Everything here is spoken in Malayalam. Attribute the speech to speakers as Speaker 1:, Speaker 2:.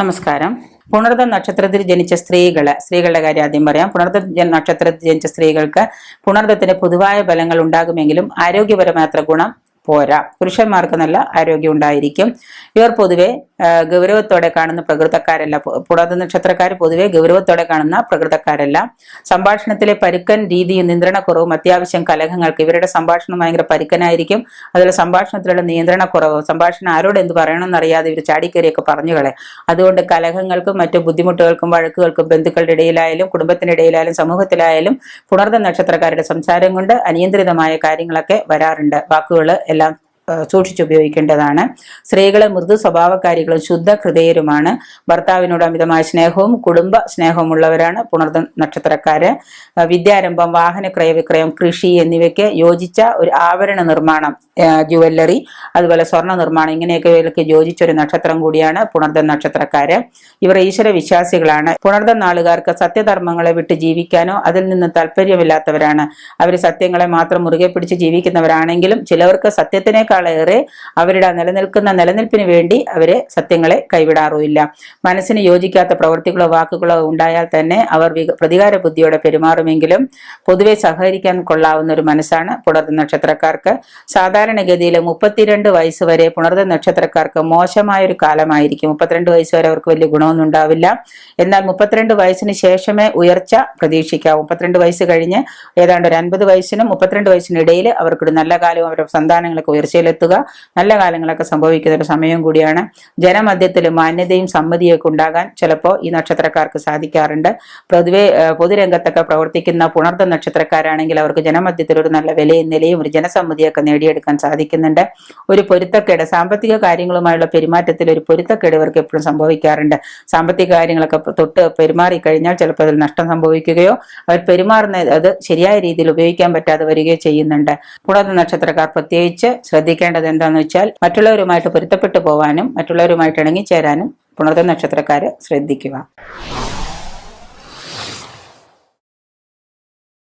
Speaker 1: നമസ്കാരം. പുണർദ നക്ഷത്രത്തിൽ ജനിച്ച സ്ത്രീകൾ സ്ത്രീകളുടെ കാര്യം ആദ്യം പറയാം. പുണർദ നക്ഷത്രത്തിൽ ജനിച്ച സ്ത്രീകൾക്ക് പുണർദത്തിന് പൊതുവായ ഫലങ്ങൾ ഉണ്ടാകുമെങ്കിലും ആരോഗ്യപരമായ അത്ര ഗുണം പോരാ. പുരുഷന്മാർക്ക് നല്ല ആരോഗ്യം ഉണ്ടായിരിക്കും. ഇവർ പൊതുവെ ഗൗരവത്തോടെ കാണുന്ന പ്രകൃതക്കാരല്ല. പുടാത നക്ഷത്രക്കാർ പൊതുവെ ഗൗരവത്തോടെ കാണുന്ന പ്രകൃതക്കാരല്ല. സംഭാഷണത്തിലെ പരുക്കൻ രീതിയും നിയന്ത്രണക്കുറവും അത്യാവശ്യം കലഹങ്ങൾക്ക് ഇവരുടെ സംഭാഷണം ഭയങ്കര പരുക്കനായിരിക്കും. അതുപോലെ സംഭാഷണത്തിലുള്ള നിയന്ത്രണക്കുറവ് സംഭാഷണം ആരോട് എന്ത് പറയണമെന്നറിയാതെ ഇവർ ചാടിക്കേറിയൊക്കെ പറഞ്ഞുകളെ അതുകൊണ്ട് കലഹങ്ങൾക്കും മറ്റു ബുദ്ധിമുട്ടുകൾക്കും വഴക്കുകൾക്കും ബന്ധുക്കളുടെ ഇടയിലായാലും കുടുംബത്തിന്റെ ഇടയിലായാലും സമൂഹത്തിലായാലും പുണർദ നക്ഷത്രക്കാരുടെ സംസാരം കൊണ്ട് അനിയന്ത്രിതമായ കാര്യങ്ങളൊക്കെ വരാറുണ്ട്. വാക്കുകൾ എല്ലാം ഏഹ്, സൂക്ഷിച്ചുപയോഗിക്കേണ്ടതാണ് സ്ത്രീകളെ മൃദു സ്വഭാവക്കാരികളും ശുദ്ധ ഹൃദയരുമാണ്. ഭർത്താവിനോട് അമിതമായ സ്നേഹവും കുടുംബ സ്നേഹവും ഉള്ളവരാണ് പുണർദ നക്ഷത്രക്കാര്. വിദ്യാരംഭം വാഹന ക്രയവിക്രയം കൃഷി എന്നിവയ്ക്ക് യോജിച്ച ഒരു ആവരണ നിർമ്മാണം ജുവല്ലറി അതുപോലെ സ്വർണ നിർമ്മാണം ഇങ്ങനെയൊക്കെ യോജിച്ച ഒരു നക്ഷത്രം കൂടിയാണ് പുണർദ നക്ഷത്രക്കാര്. ഇവർ ഈശ്വര വിശ്വാസികളാണ്. പുണർദ നാളുകാർക്ക് സത്യധർമ്മങ്ങളെ വിട്ട് ജീവിക്കാനോ അതിൽ നിന്ന് താല്പര്യമില്ലാത്തവരാണ്. അവർ സത്യങ്ങളെ മാത്രം മുറുകെ പിടിച്ച് ജീവിക്കുന്നവരാണെങ്കിലും ചിലവർക്ക് സത്യത്തിനേക്കാളേറെ അവരുടെ നിലനിൽക്കുന്ന നിലനിൽപ്പിന് വേണ്ടി അവരെ സത്യങ്ങളെ കൈവിടാറുമില്ല. മനസ്സിന് യോജിക്കാത്ത പ്രവൃത്തികളോ വാക്കുകളോ ഉണ്ടായാൽ തന്നെ അവർ പ്രതികാര ബുദ്ധിയോടെ പെരുമാറുമെങ്കിലും പൊതുവെ സഹകരിക്കാൻ കൊള്ളാവുന്ന ഒരു മനസ്സാണ് പുണർന്ന നക്ഷത്രക്കാർക്ക്. സാധാരണഗതിയിൽ മുപ്പത്തിരണ്ട് വയസ്സ് വരെ പുണർന്ന നക്ഷത്രക്കാർക്ക് മോശമായ ഒരു കാലമായിരിക്കും. മുപ്പത്തിരണ്ട് വയസ്സ് വരെ അവർക്ക് വലിയ ഗുണമൊന്നും ഉണ്ടാവില്ല. എന്നാൽ മുപ്പത്തിരണ്ട് വയസ്സിന് ശേഷമേ ഉയർച്ച പ്രതീക്ഷിക്കാം മുപ്പത്തിരണ്ട് വയസ്സ് കഴിഞ്ഞ് ഏതാണ്ട് ഒരു അൻപത് വയസ്സിനും മുപ്പത്തിരണ്ട് വയസ്സിനിടയിൽ അവർക്കൊരു നല്ല കാലവും അവരുടെ സന്താനങ്ങളൊക്കെ ഉയർച്ചയിലെത്തുക നല്ല കാലങ്ങളൊക്കെ സംഭവിക്കുന്ന ഒരു സമയം കൂടിയാണ്. ജനമധ്യത്തിൽ മാന്യതയും സമ്മതിയൊക്കെ ഉണ്ടാകാൻ ചിലപ്പോൾ ഈ നക്ഷത്രക്കാർക്ക് സാധിക്കാറുണ്ട്. പൊതുവെ പൊതുരംഗത്തൊക്കെ പ്രവർത്തിക്കുന്ന പുണർത്ത നക്ഷത്രക്കാരാണെങ്കിൽ അവർക്ക് ജനമധ്യത്തിൽ ഒരു നല്ല വിലയും നിലയും ഒരു ജനസമ്മതിയൊക്കെ നേടിയെടുക്കാൻ സാധിക്കുന്നുണ്ട്. ഒരു പൊരുത്തക്കേട് സാമ്പത്തിക കാര്യങ്ങളുമായുള്ള പെരുമാറ്റത്തിൽ ഒരു പൊരുത്തക്കേട് ഇവർക്ക് എപ്പോഴും സംഭവിക്കാറുണ്ട്. സാമ്പത്തിക കാര്യങ്ങളൊക്കെ തൊട്ട് പെരുമാറി കഴിഞ്ഞാൽ ചിലപ്പോൾ അതിൽ നഷ്ടം സംഭവിക്കുകയോ അവർ പെരുമാറുന്ന അത് ശരിയായ രീതിയിൽ ഉപയോഗിക്കാൻ പറ്റാതെ വരികയോ ചെയ്യുന്നുണ്ട്. കൂടാതെ നക്ഷത്രക്കാർ പ്രത്യേകിച്ച് ശ്രദ്ധിക്കേണ്ടത് എന്താണെന്ന് വെച്ചാൽ മറ്റുള്ളവരുമായിട്ട് പൊരുത്തപ്പെട്ടു പോവാനും മറ്റുള്ളവരുമായിട്ട് ഇണങ്ങിച്ചേരാനും പുണർത്ത നക്ഷത്രക്കാർ ശ്രദ്ധിക്കുക.